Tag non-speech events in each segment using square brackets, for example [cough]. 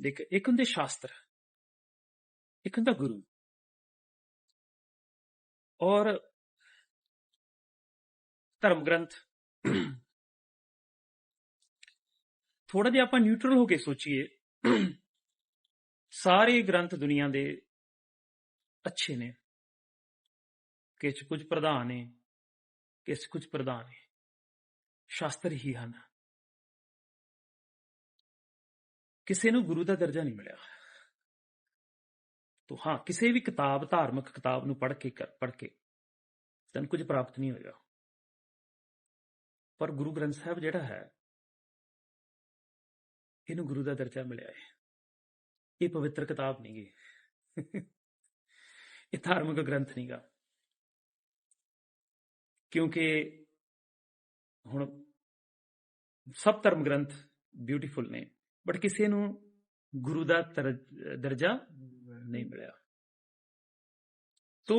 ਦੇਖ, ਇੱਕ ਹੁੰਦੇ ਸ਼ਾਸਤਰ, ਇੱਕ ਹੁੰਦਾ ਗੁਰੂ। ਔਰ ਧਰਮ ਗ੍ਰੰਥ ਥੋੜਾ ਜਿਹਾ ਆਪਾਂ ਨਿਊਟਰਲ ਹੋ ਕੇ ਸੋਚੀਏ, ਸਾਰੇ ਗ੍ਰੰਥ ਦੁਨੀਆ ਦੇ ਅੱਛੇ ਨੇ। ਕਿਛ ਕੁਝ ਪ੍ਰਧਾਨ ਨੇ ਕਿਛ ਕੁਝ ਪ੍ਰਧਾਨ ਨੇ, ਸ਼ਾਸਤਰ ਹੀ ਹਨ। ਕਿਸੇ ਨੂੰ ਗੁਰੂ ਦਾ ਦਰਜਾ ਨਹੀਂ ਮਿਲਿਆ। ਤੋ ਹਾਂ, ਕਿਸੇ ਵੀ ਕਿਤਾਬ, ਧਾਰਮਿਕ ਕਿਤਾਬ ਨੂੰ ਪੜ੍ਹ ਕੇ ਪੜ੍ਹ ਕੇ ਤੈਨੂੰ ਕੁਝ ਪ੍ਰਾਪਤ ਨਹੀਂ ਹੋਏਗਾ। ਪਰ ਗੁਰੂ ਗ੍ਰੰਥ ਸਾਹਿਬ ਜਿਹੜਾ ਹੈ, ਇਹਨੂੰ ਗੁਰੂ ਦਾ ਦਰਜਾ ਮਿਲਿਆ ਹੈ ਇਹ ਪਵਿੱਤਰ ਕਿਤਾਬ ਨਹੀਂ ਗੀ ਇਹ ਧਾਰਮਿਕ ਗ੍ਰੰਥ ਨਹੀਂਗਾ। ਕਿਉਂਕਿ ਹੁਣ ਸਭ ਧਰਮ ਗ੍ਰੰਥ ਬਿਊਟੀਫੁਲ ਨੇ। ਬਟ ਕਿਸੇ ਨੂੰ ਗੁਰੂ ਦਾ ਦਰਜਾ ਨਹੀਂ ਮਿਲਿਆ ਤੋ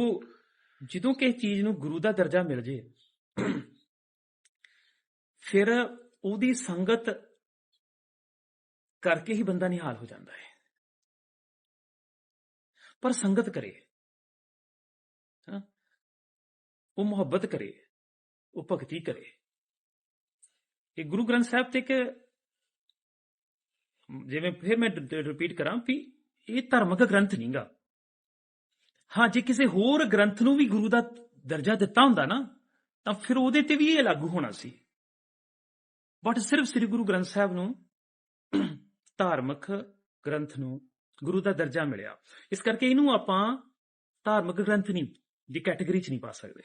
ਜਦੋਂ ਕਿਸੇ ਚੀਜ਼ ਨੂੰ ਗੁਰੂ ਦਾ ਦਰਜਾ ਮਿਲ ਜੇ ਫਿਰ ਉਹਦੀ ਸੰਗਤ ਕਰਕੇ ਹੀ ਬੰਦਾ ਨਿਹਾਲ ਹੋ ਜਾਂਦਾ ਹੈ ਪਰ ਸੰਗਤ ਕਰੇ ਹਾਂ ਉਹ ਮੁਹੱਬਤ ਕਰੇ ਉਹ ਭਗਤੀ ਕਰੇ ਇਹ ਗੁਰੂ ਗ੍ਰੰਥ ਸਾਹਿਬ ਤੇ ਇੱਕ ਜਿਵੇਂ ਫਿਰ ਮੈਂ ਰਿਪੀਟ ਕਰਾਂ ਵੀ ਇਹ ਧਾਰਮਿਕ ਗ੍ਰੰਥ ਨਹੀਂਗਾ। ਹਾਂ, ਜੇ ਕਿਸੇ ਹੋਰ ਗ੍ਰੰਥ ਨੂੰ ਵੀ ਗੁਰੂ ਦਾ ਦਰਜਾ ਦਿੱਤਾ ਹੁੰਦਾ ਨਾ, ਤਾਂ ਫਿਰ ਉਹਦੇ ਤੇ ਵੀ ਇਹ ਲਾਗੂ ਹੋਣਾ ਸੀ। ਬਟ ਸਿਰਫ ਸ੍ਰੀ ਗੁਰੂ ਗ੍ਰੰਥ ਸਾਹਿਬ ਨੂੰ [clears throat] ਧਾਰਮਿਕ ਗ੍ਰੰਥ ਨੂੰ ਗੁਰੂ ਦਾ ਦਰਜਾ ਮਿਲਿਆ। ਇਸ ਕਰਕੇ ਇਹਨੂੰ ਆਪਾਂ ਧਾਰਮਿਕ ਗ੍ਰੰਥ ਨਹੀਂ, ਦੀ ਕੈਟਾਗਰੀ 'ਚ ਨਹੀਂ ਪਾ ਸਕਦੇ।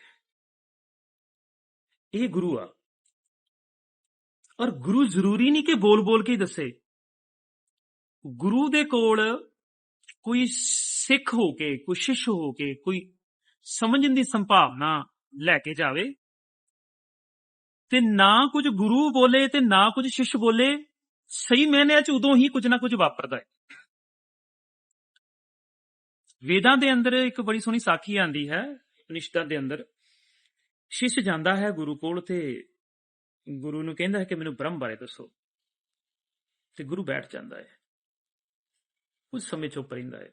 ਇਹ ਗੁਰੂ ਆ। ਔਰ ਗੁਰੂ ਜ਼ਰੂਰੀ ਨਹੀਂ ਕਿ ਬੋਲ ਬੋਲ ਕੇ ਦੱਸੇ। ਗੁਰੂ ਦੇ ਕੋਲ ਕੋਈ ਸਿੱਖ ਹੋ ਕੇ, ਕੋਈ ਸ਼ਿਸ਼ ਹੋ ਕੇ, ਕੋਈ ਸਮਝਣ ਦੀ ਸੰਭਾਵਨਾ ਲੈ ਕੇ ਜਾਵੇ, ਤੇ ਨਾ ਕੁਝ ਗੁਰੂ ਬੋਲੇ ਤੇ ਨਾ ਕੁਝ ਸ਼ਿਸ਼ ਬੋਲੇ, ਸਹੀ ਮੈਨੇ ਚ ਉਦੋਂ ਹੀ ਕੁਝ ਨਾ ਕੁਝ ਵਾਪਰਦਾ ਹੈ। ਵੇਦਾਂ ਦੇ ਅੰਦਰ ਇੱਕ ਬੜੀ ਸੋਹਣੀ ਸਾਖੀ ਆਂਦੀ ਹੈ, ਉਪਨਿਸ਼ਦਾਂ ਦੇ ਅੰਦਰ। ਸ਼ਿਸ਼ ਜਾਂਦਾ ਹੈ ਗੁਰੂ ਕੋਲ ਤੇ ਗੁਰੂ ਨੂੰ ਕਹਿੰਦਾ ਹੈ ਕਿ ਮੈਨੂੰ ਬ੍ਰਹਮ ਬਾਰੇ ਦੱਸੋ। ਤੇ ਗੁਰੂ ਬੈਠ ਜਾਂਦਾ ਹੈ। ਕੁਝ ਸਮੇਂ ਚੁੱਪ ਰਹਿੰਦਾ ਹੈ।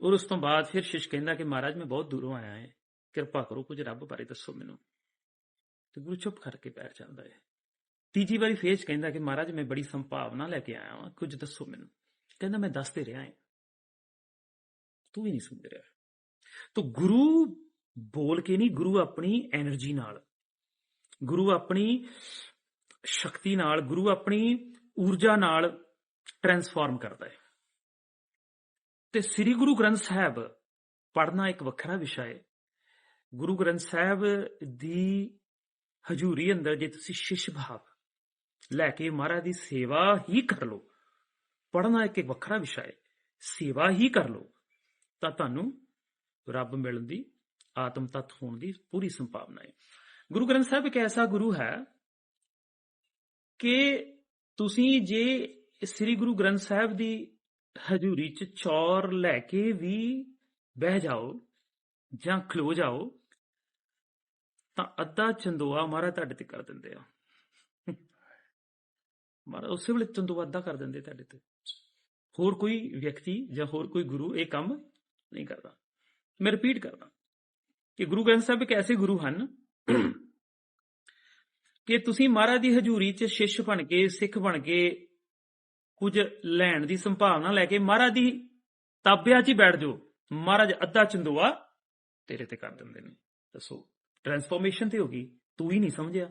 ਔਰ ਉਸ ਤੋਂ ਬਾਅਦ ਫਿਰ ਸ਼ਿਸ਼ ਕਹਿੰਦਾ ਕਿ ਮਹਾਰਾਜ, ਮੈਂ ਬਹੁਤ ਦੂਰੋਂ ਆਇਆ ਹਾਂ। ਕਿਰਪਾ ਕਰੋ ਕੁਝ ਰੱਬ ਬਾਰੇ ਦੱਸੋ ਮੈਨੂੰ। ਤੇ ਗੁਰੂ ਚੁੱਪ ਕਰਕੇ ਪੈਰ ਚੱਲਦਾ ਹੈ। ਤੀਜੀ ਵਾਰੀ ਫੇਰ ਕਹਿੰਦਾ ਕਿ ਮਹਾਰਾਜ, ਮੈਂ ਬੜੀ ਸੰਭਾਵਨਾ ਲੈ ਕੇ ਆਇਆ ਹਾਂ ਕੁਝ ਦੱਸੋ ਮੈਨੂੰ। ਕਹਿੰਦਾ, ਮੈਂ ਦੱਸਦੇ ਰਿਹਾ ਹਾਂ। ਤੂੰ ਵੀ ਨਹੀਂ ਸੁਣ ਰਿਹਾ। ਤੋ ਗੁਰੂ ਬੋਲ ਕੇ ਨਹੀਂ, ਗੁਰੂ ਆਪਣੀ એનર્ਜੀ ਨਾਲ, ਗੁਰੂ ਆਪਣੀ ਸ਼ਕਤੀ ਨਾਲ, ਗੁਰੂ ਆਪਣੀ ਊਰਜਾ ਨਾਲ ਟਰਾਂਸਫਾਰਮ ਕਰਦਾ ਹੈ। ਤੇ ਸ੍ਰੀ ਗੁਰੂ ਗ੍ਰੰਥ ਸਾਹਿਬ ਪੜ੍ਹਨਾ ਇੱਕ ਵੱਖਰਾ ਵਿਸ਼ਾ ਹੈ। ਗੁਰੂ ਗ੍ਰੰਥ ਸਾਹਿਬ ਦੀ ਹਜ਼ੂਰੀ ਅੰਦਰ ਜੇ ਤੁਸੀਂ ਸ਼ਿਸ਼ ਭਾਵ ਲੈ ਕੇ ਮਹਾਰਾਜ ਦੀ ਸੇਵਾ ਹੀ ਕਰ ਲਓ, ਪੜ੍ਹਨਾ ਇੱਕ ਇੱਕ ਵੱਖਰਾ ਵਿਸ਼ਾ ਹੈ। ਸੇਵਾ ਹੀ ਕਰ ਲਓ, ਤਾਂ ਤੁਹਾਨੂੰ ਰੱਬ ਮਿਲਣ ਦੀ, ਆਤਮ ਤਤ ਹੋਣ ਦੀ ਪੂਰੀ ਸੰਭਾਵਨਾ ਹੈ। ਗੁਰੂ ਗ੍ਰੰਥ ਸਾਹਿਬ ਇੱਕ ਐਸਾ ਗੁਰੂ ਹੈ ਕਿ ਤੁਸੀਂ ਜੇ ਸ੍ਰੀ ਗੁਰੂ ਗ੍ਰੰਥ ਸਾਹਿਬ ਦੀ ਹਜ਼ੂਰੀ ਚ ਚੌਰ ਲੈ ਕੇ ਵੀ ਬਹਿ ਜਾਓ ਜਾਂ ਖਲੋ ਜਾਓ, ਤਾਂ ਅੱਧਾ ਚੰਦੋਆ ਮਹਾਰਾਜ ਤੁਹਾਡੇ ਤੇ ਕਰ ਦਿੰਦੇ ਆ। ਮਹਾਰਾਜ ਉਸੇ ਵੇਲੇ ਚੰਦੋਆ ਅੱਧਾ ਕਰ ਦਿੰਦੇ ਤੁਹਾਡੇ ਤੇ। ਹੋਰ ਕੋਈ ਵਿਅਕਤੀ ਜਾਂ ਹੋਰ ਕੋਈ ਗੁਰੂ ਇਹ ਕੰਮ ਨਹੀਂ ਕਰਦਾ। ਮੈਂ ਰਿਪੀਟ ਕਰਦਾ ਕਿ ਗੁਰੂ ਗ੍ਰੰਥ ਸਾਹਿਬ ਇੱਕ ਐਸੇ ਗੁਰੂ ਹਨ ਕਿ ਤੁਸੀਂ ਮਹਾਰਾਜ ਦੀ ਹਜ਼ੂਰੀ 'ਚ ਸ਼ਿਸ਼ ਬਣ ਕੇ, ਸਿੱਖ ਬਣ ਕੇ ਕੁਝ ਲੈਣ ਦੀ ਸੰਭਾਵਨਾ ਲੈ ਕੇ ਮਹਾਰਾਜ ਦੀ ਤਾਬਿਆ 'ਚ ਹੀ ਬੈਠ ਜਾਓ। ਮਹਾਰਾਜ ਅੱਧਾ ਚੰਦੋਆ ਤੇਰੇ ਤੇ ਕਰ ਦਿੰਦੇ ਨੇ। ਦੱਸੋ ਟਰਾਂਸਫੋਰਮੇਸ਼ਨ ਤੇ ਹੋ ਗਈ? ਤੂੰ ਹੀ ਨਹੀਂ ਸਮਝਿਆ।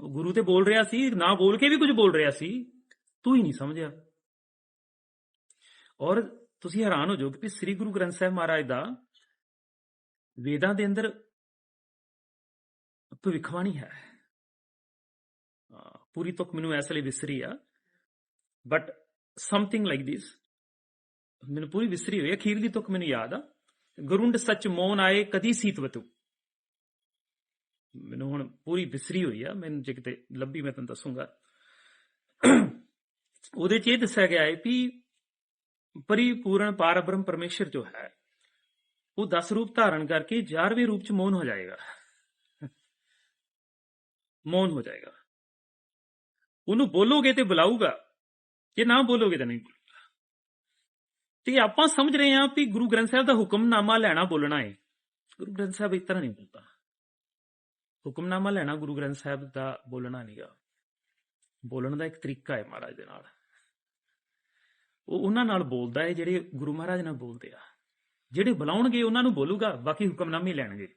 ਗੁਰੂ ਤੇ ਬੋਲ ਰਿਹਾ ਸੀ, ਨਾ ਬੋਲ ਕੇ ਵੀ ਕੁਝ ਬੋਲ ਰਿਹਾ ਸੀ। ਤੂੰ ਹੀ ਨਹੀਂ ਸਮਝਿਆ। ਔਰ ਤੁਸੀਂ ਹੈਰਾਨ ਹੋ ਜਾਓਗੇ ਕਿ ਸ੍ਰੀ ਗੁਰੂ ਗ੍ਰੰਥ ਸਾਹਿਬ ਮਹਾਰਾਜ ਦਾ ਵੇਦਾਂ ਦੇ ਅੰਦਰ ਭਵਿੱਖਬਾਣੀ ਹੈ, ਪੂਰੀ ਤੁਕ ਮੈਨੂੰ ਇਸ ਲਈ ਵਿਸਰੀ ਆ ਬਟ ਸਮਥਿੰਗ ਲਾਈਕ ਥਿਸ ਮੈਨੂੰ ਪੂਰੀ ਵਿਸਰੀ ਹੋਈ ਅਖੀਰਲੀ ਤੁਕ ਮੈਨੂੰ ਯਾਦ ਆ। ਗੁਰੁੰਡ ਸੱਚ ਮੋਨ ਆਏ, ਕਦੀ ਸੀਤਵਤੂ ਮੈਨੂੰ ਹੁਣ ਪੂਰੀ ਵਿਸਰੀ ਹੋਈ ਆ। ਮੈਨੂੰ ਜੇ ਕਿਤੇ ਲੱਭੀ ਮੈਂ ਤੁਹਾਨੂੰ ਦੱਸੂਗਾ। ਉਹਦੇ ਚ ਇਹ ਦੱਸਿਆ ਗਿਆ ਹੈ ਕਿ ਪਰਿਪੂਰਨ ਪਾਰਬ੍ਰਹਮ ਪਰਮੇਸ਼ਰ ਜੋ ਹੈ, ਉਹ 10 ਰੂਪ ਧਾਰਨ ਕਰਕੇ 11ਵੇਂ ਰੂਪ ਚ ਮੌਨ ਹੋ ਜਾਏਗਾ। ਮੌਨ ਹੋ ਜਾਏਗਾ। ਉਹਨੂੰ ਬੋਲੋਗੇ ਤੇ ਬੁਲਾਊਗਾ। ਜੇ ਨਾ ਬੋਲੋਗੇ ਤਾਂ ਨਹੀਂ ਤੇ ਆਪਾਂ ਸਮਝ ਰਹੇ ਹਾਂ ਵੀ ਗੁਰੂ ਗ੍ਰੰਥ ਸਾਹਿਬ ਦਾ ਹੁਕਮਨਾਮਾ ਲੈਣਾ ਬੋਲਣਾ ਹੈ ਗੁਰੂ ਗ੍ਰੰਥ ਸਾਹਿਬ ਇਸ ਤਰ੍ਹਾਂ ਨਹੀਂ ਬੋਲਦਾ। ਹੁਕਮਨਾਮਾ ਲੈਣਾ ਗੁਰੂ ਗ੍ਰੰਥ ਸਾਹਿਬ ਦਾ ਬੋਲਣਾ ਨਹੀਂਗਾ ਬੋਲਣ ਦਾ ਇੱਕ ਤਰੀਕਾ ਹੈ ਮਹਾਰਾਜ ਦੇ ਨਾਲ। ਉਹ ਉਹਨਾਂ ਨਾਲ ਬੋਲਦਾ ਹੈ ਜਿਹੜੇ ਗੁਰੂ ਮਹਾਰਾਜ ਨਾਲ ਬੋਲਦੇ ਆ। ਜਿਹੜੇ ਬੁਲਾਉਣਗੇ ਉਹਨਾਂ ਨੂੰ ਬੋਲੂਗਾ, ਬਾਕੀ ਹੁਕਮਨਾਮੇ ਲੈਣਗੇ।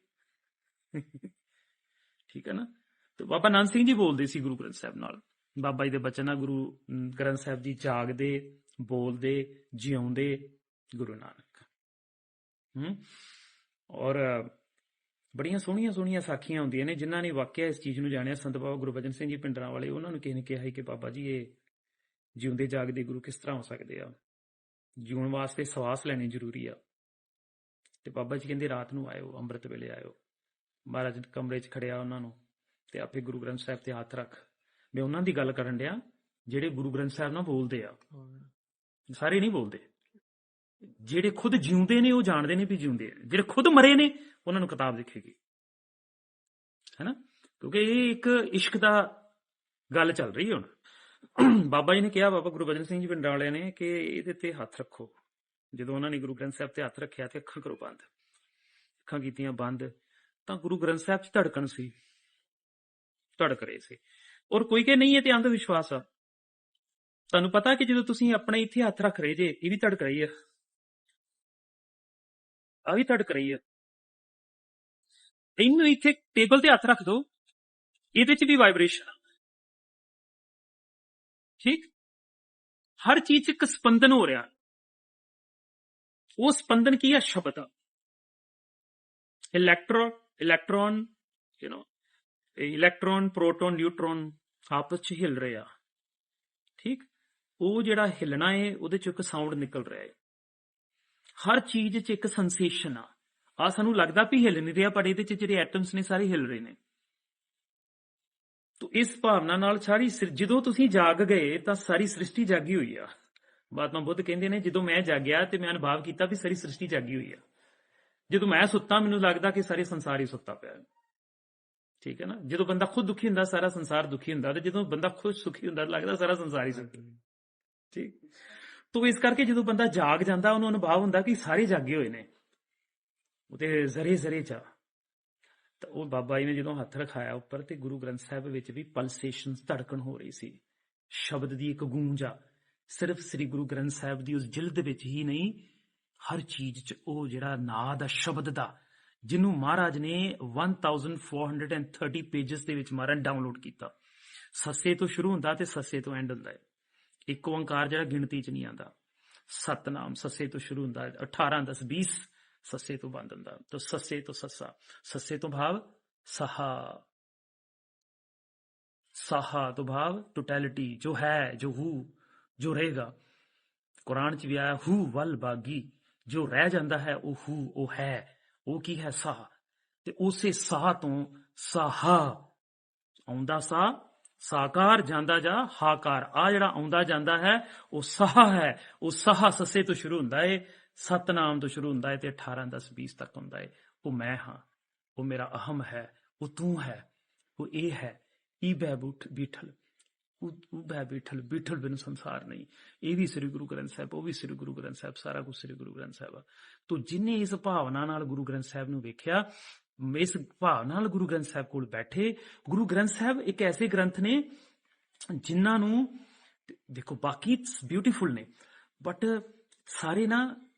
ਠੀਕ ਹੈ ਨਾ? ਤੇ ਬਾਬਾ ਨਾਨਕ ਸਿੰਘ ਜੀ ਬੋਲਦੇ ਸੀ ਗੁਰੂ ਗ੍ਰੰਥ ਸਾਹਿਬ ਨਾਲ। ਬਾਬਾ ਜੀ ਦੇ ਬਚਨ ਆ, ਗੁਰੂ ਗ੍ਰੰਥ ਸਾਹਿਬ ਜੀ ਜਾਗਦੇ, ਬੋਲਦੇ, ਜਿਉਂਦੇ ਗੁਰੂ ਨਾਨਕ। ਹੂੰ? ਔਰ, ਬੜੀਆਂ ਸੋਹਣੀਆਂ ਸੋਹਣੀਆਂ ਸਾਖੀਆਂ ਹੁੰਦੀਆਂ ਨੇ, ਜਿਨ੍ਹਾਂ ਨੇ ਵਾਕਿਆ ਇਸ ਚੀਜ਼ ਨੂੰ ਜਾਣਿਆ। ਸੰਤ ਬਾਬਾ ਗੁਰਬਚਨ ਸਿੰਘ ਜੀ ਪਿੰਡਰਾਂ ਵਾਲੇ, ਉਹਨਾਂ ਨੂੰ ਕਿਸੇ ਨੇ ਕਿਹਾ ਸੀ ਕਿ ਬਾਬਾ ਜੀ, ਇਹ ਜਿਉਂਦੇ, ਜਾਗਦੇ ਗੁਰੂ ਕਿਸ ਤਰ੍ਹਾਂ ਹੋ ਸਕਦੇ ਆ? ਜਿਉਣ ਵਾਸਤੇ ਸਵਾਸ ਲੈਣੀ ਜ਼ਰੂਰੀ ਆ। ਤੇ ਬਾਬਾ ਜੀ ਕਹਿੰਦੇ, ਰਾਤ ਨੂੰ ਆਇਓ, ਅੰਮ੍ਰਿਤ ਵੇਲੇ ਆਇਓ। ਮਹਾਰਾਜ ਕਮਰੇ 'ਚ ਖੜਿਆ ਉਹਨਾਂ ਨੂੰ, ਤੇ ਆਪੇ ਗੁਰੂ ਗ੍ਰੰਥ ਸਾਹਿਬ ਤੇ ਹੱਥ ਰੱਖ ਮੈਂ ਉਹਨਾਂ ਦੀ ਗੱਲ ਕਰਨ ਡਿਆ, ਜਿਹੜੇ ਗੁਰੂ ਗ੍ਰੰਥ ਸਾਹਿਬ ਨਾਲ ਬੋਲਦੇ ਆ। ਸਾਰੇ ਨਹੀਂ ਬੋਲਦੇ। ਜਿਹੜੇ ਖੁਦ ਜਿਉਂਦੇ ਨੇ, ਉਹ ਜਾਣਦੇ ਨੇ ਵੀ ਜਿਉਂਦੇ ਆ। ਜਿਹੜੇ ਖੁਦ ਮਰੇ ਨੇ, ਉਹਨਾਂ ਨੂੰ ਕਿਤਾਬ ਦਿਖੇਗੀ ਹੈਨਾ? ਕਿਉਂਕਿ ਇਹ ਇੱਕ ਇਸ਼ਕ ਦਾ ਗੱਲ ਚੱਲ ਰਹੀ ਹੁਣ। ਬਾਬਾ ਜੀ ਨੇ ਕਿਹਾ, ਬਾਬਾ ਗੁਰੂ ਗੁਰਬਚਨ ਸਿੰਘ ਜੀ ਪਿੰਡ ਵਾਲਿਆਂ ਨੇ ਕਿ ਇਹਦੇ ਤੇ ਹੱਥ ਰੱਖੋ। ਜਦੋਂ ਉਹਨਾਂ ਨੇ ਗੁਰੂ ਗ੍ਰੰਥ ਸਾਹਿਬ ਤੇ ਹੱਥ ਰੱਖਿਆ ਤੇ ਅੱਖਾਂ ਕਰੋ ਬੰਦ। ਅੱਖਾਂ ਕੀਤੀਆਂ ਬੰਦ, ਤਾਂ ਗੁਰੂ ਗ੍ਰੰਥ ਸਾਹਿਬ 'ਚ ਧੜਕਣ ਸੀ। ਧੜਕ ਰਹੇ ਸੀ। ਔਰ ਕੋਈ ਕਿ ਨਹੀਂ, ਇਹ ਤੇ ਅੰਧ ਵਿਸ਼ਵਾਸ ਆ। ਤੁਹਾਨੂੰ ਪਤਾ ਕਿ ਜਦੋਂ ਤੁਸੀਂ ਆਪਣੇ ਇੱਥੇ ਹੱਥ ਰੱਖ ਰਹੇ ਜੇ, ਇਹ ਵੀ ਧੜਕ ਰਹੀ ਹੈ ਆ ਵੀ ਧੜਕ ਰਹੀ ਹੈ ਇਹਨੂੰ ਇੱਥੇ ਟੇਬਲ ਤੇ ਹੱਥ ਰੱਖ ਦਿਓ ਇਹਦੇ 'ਚ ਵੀ ਵਾਈਬ੍ਰੇਸ਼ਨ ਠੀਕ? ਹਰ ਚੀਜ਼ 'ਚ ਇੱਕ ਸਪੰਦਨ ਹੋ ਰਿਹਾ। ਉਹ ਸਪੰਦਨ ਕੀ ਹੈ ਸ਼ਬਦ ਆ। Electro, electron you know electron, proton, neutron ਆਪਸ 'ਚ ਹਿਲ ਰਹੇ। ਆ ਠੀਕ? ਉਹ ਜਿਹੜਾ ਹਿਲਣਾ ਹੈ ਉਹਦੇ 'ਚ ਇੱਕ ਸਾਊਂਡ ਨਿਕਲ ਰਿਹਾ ਹੈ ਹਰ ਚੀਜ਼ 'ਚ ਇੱਕ ਸੈਂਸੇਸ਼ਨ ਆ। ਆ ਸਾਨੂੰ ਲੱਗਦਾ ਵੀ ਹਿਲ ਨਹੀਂ ਰਿਹਾ, ਪਰ ਇਹਦੇ 'ਚ ਜਿਹੜੇ ਐਟਮਸ ਨੇ, ਸਾਰੇ ਹਿਲ ਰਹੇ ਨੇ। ਤੋ ਇਸ ਭਾਵਨਾ ਨਾਲ ਸਾਰੀ ਸ੍ਰਿ- ਜਦੋਂ ਤੁਸੀਂ ਜਾਗ ਗਏ, ਤਾਂ ਸਾਰੀ ਸ੍ਰਿਸ਼ਟੀ ਜਾਗੀ ਹੋਈ ਆ। ਮਹਾਤਮਾ ਬੁੱਧ ਕਹਿੰਦੇ ਨੇ, ਜਦੋਂ ਮੈਂ ਜਾਗਿਆ ਤੇ ਮੈਂ ਅਨੁਭਵ ਕੀਤਾ ਵੀ ਸਾਰੀ ਸ੍ਰਿਸ਼ਟੀ ਜਾਗੀ ਹੋਈ ਆ। ਜਦੋਂ ਮੈਂ ਸੁੱਤਾ, ਮੈਨੂੰ ਲੱਗਦਾ ਕਿ ਸਾਰੇ ਸੰਸਾਰ ਹੀ ਸੁੱਤਾ ਪਿਆ। ਹੈ। ਠੀਕ ਹੈ ਨਾ? ਜਦੋਂ ਬੰਦਾ ਖੁਦ ਦੁਖੀ ਹੁੰਦਾ, ਸਾਰਾ ਸੰਸਾਰ ਦੁਖੀ ਹੁੰਦਾ ਤੇ ਜਦੋਂ ਬੰਦਾ ਖੁਦ ਸੁਖੀ ਹੁੰਦਾ, ਲੱਗਦਾ ਸਾਰਾ ਸੰਸਾਰ ਹੀ ਸੁਖੀ ਠੀਕ? ਤੋ ਇਸ ਕਰਕੇ ਜਦੋਂ ਬੰਦਾ ਜਾਗ ਜਾਂਦਾ, ਉਹਨੂੰ ਅਨੁਭਵ ਹੁੰਦਾ ਕਿ ਸਾਰੇ ਜਾਗੇ ਹੋਏ ਨੇ। ਉਹਦੇ ਜ਼ਰੇ ਜ਼ਰੇ ਚ ਤਾਂ ਉਹ ਬਾਬਾ ਜੀ ਨੇ ਜਦੋਂ ਹੱਥ ਰਖਾਇਆ ਉੱਪਰ ਤੇ ਗੁਰੂ ਗ੍ਰੰਥ ਸਾਹਿਬ ਵਿੱਚ ਵੀ ਪਲਸੇਸ਼ਨਸ ਧੜਕਣ ਹੋ ਰਹੀ ਸੀ। ਸ਼ਬਦ ਦੀ ਇੱਕ ਗੂੰਜ ਆ। ਸਿਰਫ ਸ੍ਰੀ ਗੁਰੂ ਗ੍ਰੰਥ ਸਾਹਿਬ ਦੀ ਉਸ ਜਿਲਦ ਵਿੱਚ ਹੀ ਨਹੀਂ, ਹਰ ਚੀਜ਼ 'ਚ ਉਹ ਜਿਹੜਾ ਨਾਦ ਦਾ ਸ਼ਬਦ ਦਾ ਜਿਹਨੂੰ ਮਹਾਰਾਜ ਨੇ 1430 ਪੇजेस ਦੇ ਵਿੱਚ ਮਹਾਰਾਜ ਡਾਊਨਲੋਡ ਕੀਤਾ। ਸੱਸੇ ਤੋਂ ਸ਼ੁਰੂ ਹੁੰਦਾ ਤੇ ਸੱਸੇ ਤੋਂ ਐਂਡ ਹੁੰਦਾ ਹੈ। ਇੱਕ ਓੰਕਾਰ ਜਿਹੜਾ ਗਿਣਤੀ 'ਚ ਨਹੀਂ ਆਂਦਾ ਸਤਨਾਮ ਸੱਸੇ ਤੋਂ ਸ਼ੁਰੂ ਹੁੰਦਾ 18 10 20 ਸੱਸੇ ਤੋਂ ਬੰਦ ਹੁੰਦਾ। ਤਾਂ ਸੱਸੇ ਤੋਂ ਸੱਸਾ, ਸੱਸੇ ਤੋਂ ਭਾਵ ਸਹਾ। ਸਹਾ ਤੋਂ ਭਾਵ ਟੋਟੈਲਿਟੀ ਜੋ ਹੈ, ਜੋ ਹੂ, ਜੋ ਰਹੇਗਾ। ਕੁਰਾਨ ਚ ਵੀ ਆਇਆ, ਹੂ ਵਲ ਬਾਗੀ। ਜੋ ਰਹਿ ਜਾਂਦਾ ਹੈ, ਉਹ ਹੂ, ਉਹ ਹੈ। ਉਹ ਕੀ ਹੈ ਸਾਹ ਤੇ ਉਸੇ ਸਾਹ ਤੋਂ ਸਾਹਾ ਆਉਂਦਾ ਸਾਹ ਸਾਕਾਰ ਜਾਂਦਾ ਜਾ ਹਾਕਾਰ। ਆ ਜਿਹੜਾ ਆਉਂਦਾ ਜਾਂਦਾ ਹੈ, ਉਹ ਸਾਹ ਹੈ। ਉਹ ਸਾਹ ਸੱਸੇ ਤੋਂ ਸ਼ੁਰੂ ਹੁੰਦਾ ਏ, ਸਤਨਾਮ ਤੋਂ ਸ਼ੁਰੂ ਹੁੰਦਾ ਹੈ ਤੇ 18 10 20 ਤੱਕ ਹੁੰਦਾ ਏ। ਉਹ ਮੈਂ ਹਾਂ, ਉਹ ਮੇਰਾ ਅਹਮ ਹੈ, ਉਹ ਤੂੰ ਹੈ, ਉਹ ਇਹ ਹੈ, ਈ ਬੈ ਬੁੱਠ ਬੀਠਲ। ਉਹ ਬੈ ਬੀਠਲ ਬੀਠਲ ਬਿਨ ਸੰਸਾਰ ਨਹੀਂ। ਇਹ ਵੀ ਸ੍ਰੀ ਗੁਰੂ ਗ੍ਰੰਥ ਸਾਹਿਬ ਉਹ ਵੀ ਸ੍ਰੀ ਗੁਰੂ ਗ੍ਰੰਥ ਸਾਹਿਬ ਸਾਰਾ ਕੁਝ ਸ੍ਰੀ ਗੁਰੂ ਗ੍ਰੰਥ ਸਾਹਿਬ ਆ। ਤੋ ਜਿਨੇ ਇਸ ਭਾਵਨਾ ਨਾਲ ਗੁਰੂ ਗ੍ਰੰਥ ਸਾਹਿਬ ਨੂੰ ਵੇਖਿਆ ਇਸ ਭਾਵਨਾ ਨਾਲ ਗੁਰੂ ਗ੍ਰੰਥ ਸਾਹਿਬ ਕੋਲ ਬੈਠੇ ਗੁਰੂ ਗ੍ਰੰਥ ਸਾਹਿਬ ਇੱਕ ਐਸੇ ਗ੍ਰੰਥ ਨੇ ਜਿਨ੍ਹਾਂ ਨੂੰ ਦੇਖੋ ਬਾਕੀ ਬਿਊਟੀਫੁਲ ਨੇ ਬਟ ਸਾਰੇ ਨਾ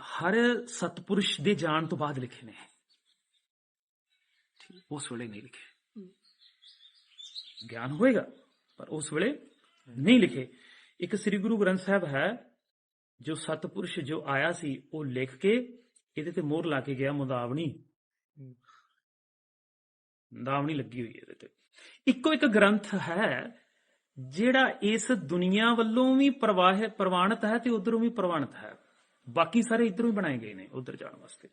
ਹਰ ਸਤਪੁਰਸ਼ ਦੇ ਜਾਣ ਤੋਂ ਬਾਅਦ ਲਿਖੇ ਨੇ। ਉਸ ਵੇਲੇ ਨਹੀਂ ਲਿਖੇ। ਗਿਆਨ ਹੋਏਗਾ। ਪਰ ਉਸ ਵੇਲੇ ਨਹੀਂ ਲਿਖੇ। ਇੱਕ ਸ੍ਰੀ ਗੁਰੂ ਗ੍ਰੰਥ ਸਾਹਿਬ ਹੈ, ਜੋ ਸਤਪੁਰਸ਼ ਜੋ ਆਇਆ ਸੀ, ਉਹ ਲਿਖ ਕੇ ਇਹਦੇ ਤੇ ਮੋਹਰ ਲਾ ਕੇ ਗਿਆ ਮੁਦਾਵਣੀ। ਮੁਦਾਵਣੀ ਲੱਗੀ ਹੋਈ ਹੈ ਇਹਦੇ ਤੇ। ਇੱਕੋ ਇੱਕ ਗ੍ਰੰਥ ਹੈ, ਜਿਹੜਾ ਇਸ ਦੁਨੀਆ ਵੱਲੋਂ ਵੀ ਪ੍ਰਵਾਹ ਪ੍ਰਵਾਨਿਤ ਹੈ ਤੇ ਉਧਰੋਂ ਵੀ ਪ੍ਰਵਾਨਿਤ ਹੈ। ਬਾਕੀ ਸਾਰੇ ਇਧਰੋਂ ਹੀ ਬਣਾਏ ਗਏ ਨੇ, ਉਧਰ ਜਾਣ ਵਾਸਤੇ।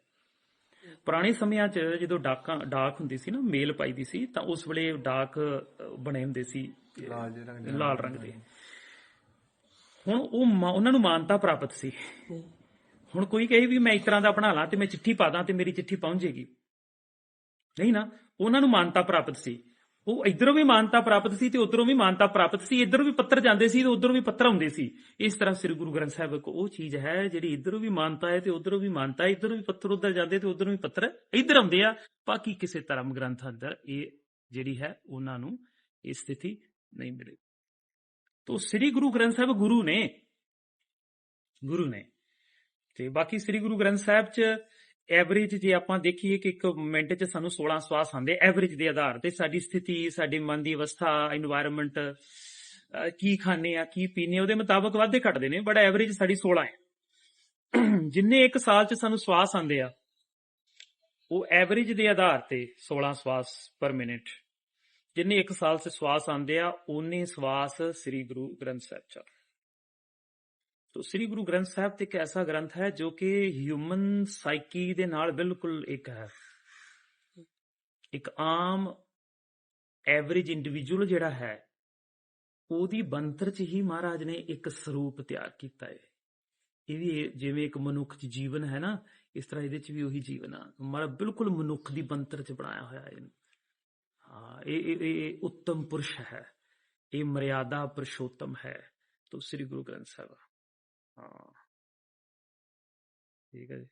ਪੁਰਾਣੇ ਸਮਿਆਂ 'ਚ ਜਦੋਂ ਡਾਕਾਂ, ਡਾਕ ਹੁੰਦੀ ਸੀ ਨਾ, ਮੇਲ ਪਾਈਦੀ ਸੀ, ਤਾਂ ਉਸ ਵੇਲੇ ਡਾਕ ਬਣੇ ਹੁੰਦੇ ਸੀ। ਲਾਲ ਜਿਹੇ ਰੰਗ ਦੇ। ਲਾਲ ਰੰਗ ਦੇ। ਹੁਣ ਉਹ ਉਹਨਾਂ ਨੂੰ ਮਾਨਤਾ ਪ੍ਰਾਪਤ ਸੀ। ਹੁਣ ਕੋਈ ਕਹੇ ਵੀ ਮੈਂ ਇਸ ਤਰ੍ਹਾਂ ਦਾ ਬਣਾ ਲਾਂ ਤੇ ਮੈਂ ਚਿੱਠੀ ਪਾ ਦਾਂ ਤੇ ਮੇਰੀ ਚਿੱਠੀ ਪਹੁੰਚ ਜੇਗੀ। ਨਹੀਂ ਨਾ ਉਹਨਾਂ ਨੂੰ ਮਾਨਤਾ ਪ੍ਰਾਪਤ ਸੀ। ਉਹ ਇਧਰੋਂ ਵੀ ਮਾਨਤਾ ਪ੍ਰਾਪਤ ਸੀ ਤੇ ਉਧਰੋਂ ਵੀ ਮਾਨਤਾ ਪ੍ਰਾਪਤ ਸੀ। ਇਧਰੋਂ ਵੀ ਪੱਤਰ ਜਾਂਦੇ ਸੀ ਤੇ ਉਧਰੋਂ ਵੀ ਪੱਤਰ ਆਉਂਦੇ ਸੀ। ਇਸ ਤਰ੍ਹਾਂ ਸ੍ਰੀ ਗੁਰੂ ਗ੍ਰੰਥ ਸਾਹਿਬ ਇੱਕ ਉਹ ਚੀਜ਼ ਹੈ ਜਿਹੜੀ ਇਧਰੋਂ ਵੀ ਮਾਨਤਾ ਹੈ ਤੇ ਉਧਰੋਂ ਵੀ ਮਾਨਤਾ ਹੈ। ਇਧਰੋਂ ਵੀ ਪੱਤਰ ਉਧਰ ਜਾਂਦੇ ਤੇ ਉਧਰੋਂ ਵੀ ਪੱਤਰ ਇਧਰ ਆਉਂਦੇ ਆ। ਬਾਕੀ ਕਿਸੇ ਧਰਮ ਗ੍ਰੰਥ ਅੰਦਰ ਇਹ ਜਿਹੜੀ ਹੈ ਉਹਨਾਂ ਨੂੰ ਇਹ ਸਥਿਤੀ ਨਹੀਂ ਮਿਲੇ ਤੋ ਸ੍ਰੀ ਗੁਰੂ ਗ੍ਰੰਥ ਸਾਹਿਬ ਗੁਰੂ ਨੇ ਗੁਰੂ ਨੇ ਤੇ ਬਾਕੀ ਸ੍ਰੀ ਗੁਰੂ ਗ੍ਰੰਥ ਸਾਹਿਬ ਚ ਐਵਰੇਜ ਜੇ ਆਪਾਂ ਦੇਖੀਏ ਕਿ ਇੱਕ ਮਿੰਟ ਚ ਸਾਨੂੰ 16 ਸਵਾਸ ਆਉਂਦੇ ਐਵਰੇਜ ਦੇ ਆਧਾਰ ਤੇ ਸਾਡੀ ਸਥਿਤੀ ਸਾਡੀ ਮਨ ਦੀ ਅਵਸਥਾ এনवायरमेंट ਕੀ ਖਾਣੇ ਆ ਕੀ ਪੀਨੇ ਉਹਦੇ ਮੁਤਾਬਕ ਵਾਧੇ ਘਟਦੇ ਨੇ ਬਟ ਐਵਰੇਜ ਸਾਡੀ 16 ਹੈ ਜਿੰਨੇ ਇੱਕ ਸਾਲ ਚ ਸਾਨੂੰ ਸਵਾਸ ਆਉਂਦੇ ਆ ਉਹ ਐਵਰੇਜ ਦੇ ਆਧਾਰ ਤੇ 16 ਸਵਾਸ ਪਰ ਮਿੰਟ ਜਿੰਨੇ ਇੱਕ ਸਾਲ ਚ ਸਵਾਸ ਆਉਂਦੇ ਆ ਉਹਨੇ ਸਵਾਸ ਸ੍ਰੀ ਗੁਰੂ ਗ੍ਰੰਥ ਸਾਹਿਬ ਚ ਤੋ ਸ੍ਰੀ ਗੁਰੂ ਗ੍ਰੰਥ ਸਾਹਿਬ ਤੇ ਇੱਕ ਐਸਾ ਗ੍ਰੰਥ ਹੈ ਜੋ ਕਿ ਹਿਊਮਨ ਸਾਈਕੀ ਦੇ ਨਾਲ ਬਿਲਕੁਲ ਇੱਕ ਹੈ। ਇੱਕ ਆਮ ਐਵਰੇਜ ਇੰਡੀਵਿਜੂਅਲ ਜਿਹੜਾ ਹੈ, ਉਹਦੀ ਬੰਤਰ ਚ ਹੀ ਮਹਾਰਾਜ ਨੇ ਇੱਕ ਸਰੂਪ ਤਿਆਰ ਕੀਤਾ ਹੈ ਇਹ ਵੀ ਜਿਵੇਂ ਇੱਕ ਮਨੁੱਖ ਚ ਜੀਵਨ ਹੈ ਨਾ, ਇਸ ਤਰ੍ਹਾਂ ਇਹਦੇ ਚ ਵੀ ਉਹੀ ਜੀਵਨ ਆ। ਮਹਾਰਾਜ ਬਿਲਕੁਲ ਮਨੁੱਖ ਦੀ ਬੰਤਰ ਚ ਬਣਾਇਆ ਹੋਇਆ ਹੈ ਇਹਨੂੰ। ਹਾਂ ਇਹ ਇਹ- ਉੱਤਮ ਪੁਰਸ਼ ਹੈ ਇਹ ਮਰਿਆਦਾ ਪੁਰਸ਼ੋਤਮ ਹੈ ਤੋ ਸ੍ਰੀ ਗੁਰੂ ਗ੍ਰੰਥ ਸਾਹਿਬ ਹਾਂ ਠੀਕ ਹੈ ਜੀ